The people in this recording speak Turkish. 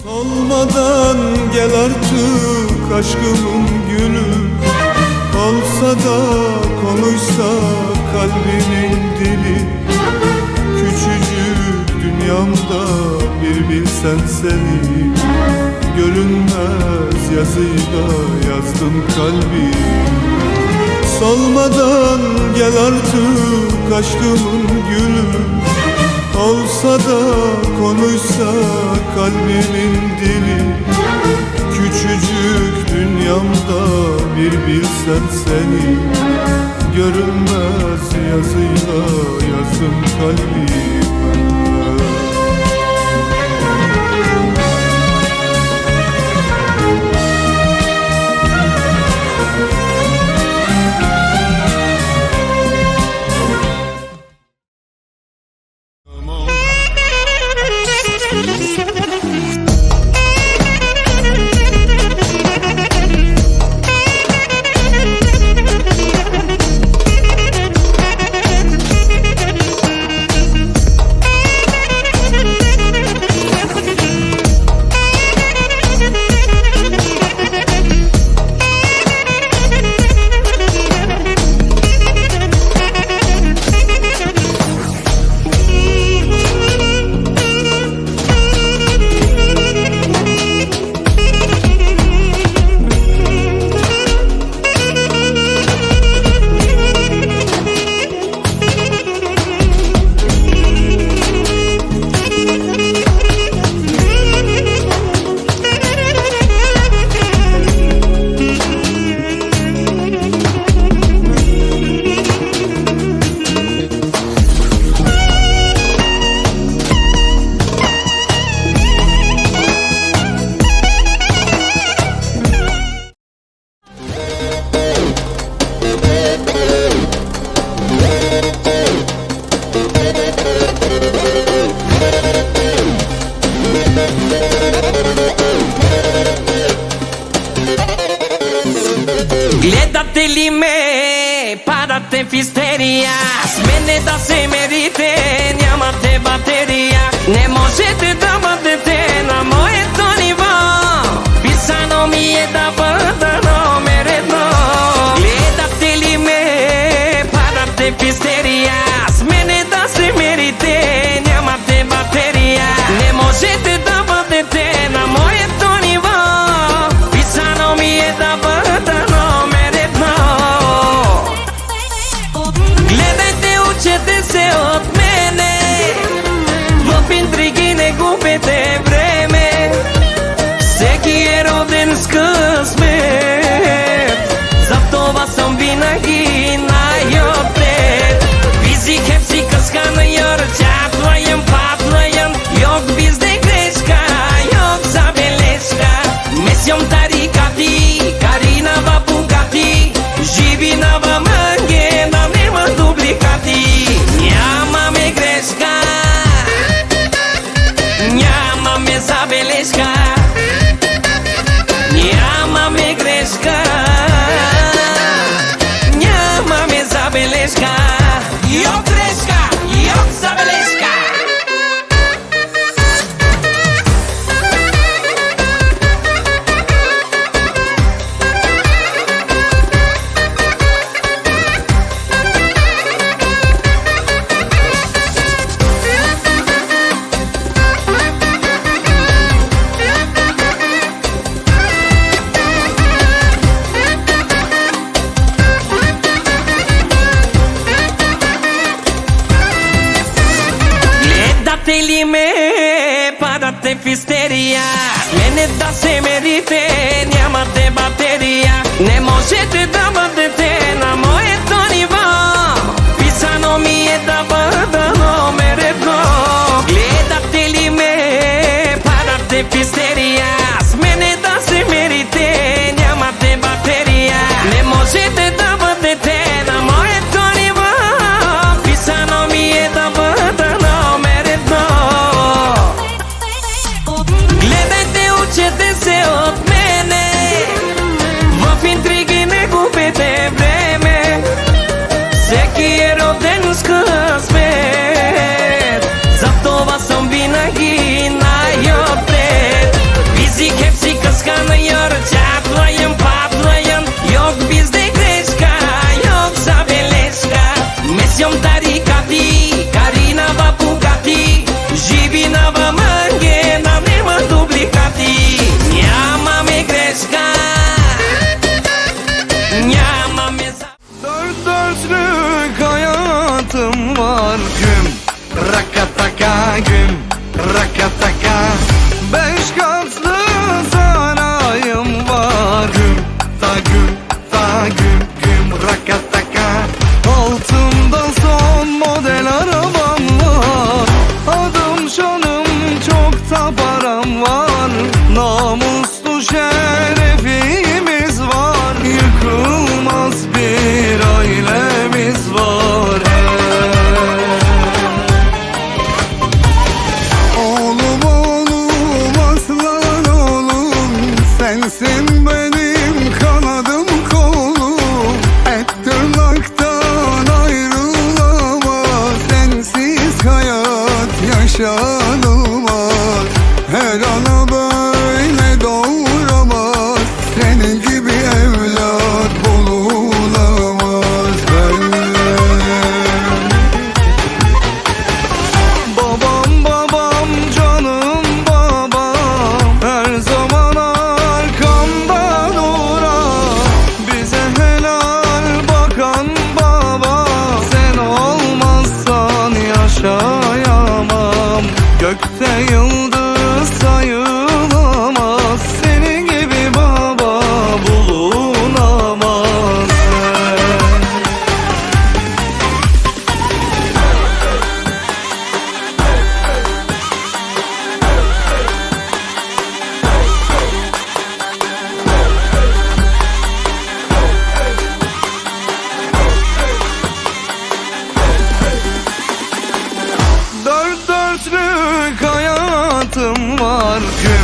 Solmadan gel artık aşkımın gülü. Olsa da konuşsa kalbimin dili. Küçücük dünyamda bir bilsen seni. Görünmez yazıyla yazdım kalbi. Solmadan gel artık aşkımın gülü Olsa da konuşsa kalbimin dili. Küçücük dünyamda bir bilsen seni. Görünmez yazıyla yazdım kalbime ли ме, падате в истерија. С мене да се мерите, нямате батерија, Не можете да бъдете на моето Гледате ли ме, падате в истерија. Мене да се мерите, нямате батерија. Не можете да бъдете ноги şerefimiz var Yıkılmaz bir ailemiz var. Oğlum oğlum aslan oğlum Sensin benim kanadım kolum Et tırnaktan ayrılamaz Sensiz hayat yaşar şarkı